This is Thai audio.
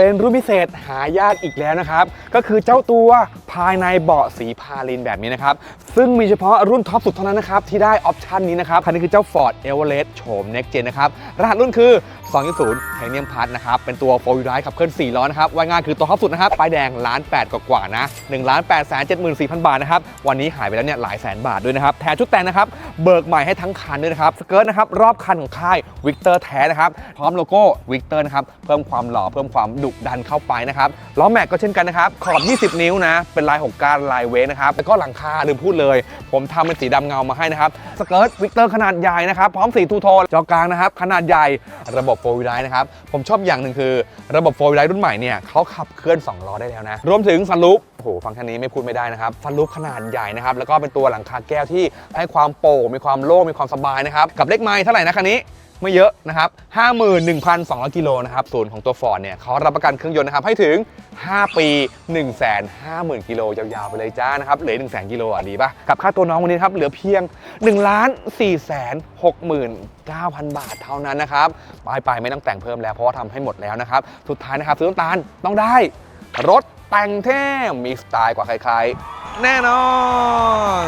เป็นรุ่นพิเศษหายากอีกแล้วนะครับ ก็คือเจ้าตัวภายในเบาะสีพาลินแบบนี้นะครับ ซึ่งมีเฉพาะรุ่นท็อปสุดเท่านั้นนะครับ ที่ได้ออปชันนี้นะครับ คันนี้คือเจ้า Ford Everest โฉม Next Gen นะครับ รหัสรุ่นคือ 2.0 Titanium Plus นะครับ เป็นตัว 4 wheel drive ขับเคลื่อน 4 ล้อนะครับว่ายง่ายคือตัวท็อปสุดนะครับป้ายแดงล้าน8กว่าๆนะ1ล้าน8แสน74,000บาทนะครับวันนี้หายไปแล้วเนี่ยหลายแสนบาทด้วยนะครับแถมชุดแต่งนะครับเบิกใหม่ให้ทั้งคันด้วยนะครับสเกิร์ตนะครับรอบคันของค่ายวิกเตอร์แท้นะครับพร้อมโลโก้วิกเตอร์นะครับเพิ่มความหล่อเพิ่มความดุดันเข้าไปนะครับล้อแม็กก็เช่นกันนะครับขอบ 20 นิ้วนะ เป็นลาย 6การลายเวกนะครับแล้วก็หลังคาลืมพูดเลย ผมทำเป็นสีดำเงามาให้นะครับสเกิร์ตวิกเตอร์ขนาดใหญ่นะครับพร้อมสีทูโทนจอกลางนะครับขนาดใหญ่ระบบโฟล์วิไลนะครับผมชอบอย่างหนึ่งคือ ระบบโฟล์วิไลรุ่นใหม่เนี่ยเขาขับเคลื่อน2ล้อได้แล้วนะรวมถึงซันรูฟโอ้โหฟังแค่นี้ไม่พูดไม่ได้นะครับซันรูฟขนาดใหญ่นะครับแล้วก็เป็นตัวหลังคาแก้วที่ให้ความโปร่งมีความโล่งมีความสบายนะครับกับเลขไม้เท่าไหร่นะคันนี้ ไม่เยอะนะครับ 51,200 กิโลนะครับศูนย์ของตัว Ford เนี่ยเขารับประกันเครื่องยนต์นะครับให้ถึง 5 ปี 150,000 กิโลยาวๆไปเลยจ้านะครับเหลือ 100,000 กิโลอะดีป่ะ กับค่าตัวน้องวันนี้ครับเหลือเพียง1ล้าน4แสน69,000 บาทเท่านั้นนะครับปลายไปไม่ต้องแต่งเพิ่มแล้วเพราะว่าทำให้หมดแล้วนะครับสุดท้ายนะครับซื้อน้ำตาลต้องได้ รถแต่งเท่มีสไตล์กว่าใครๆ แน่นอน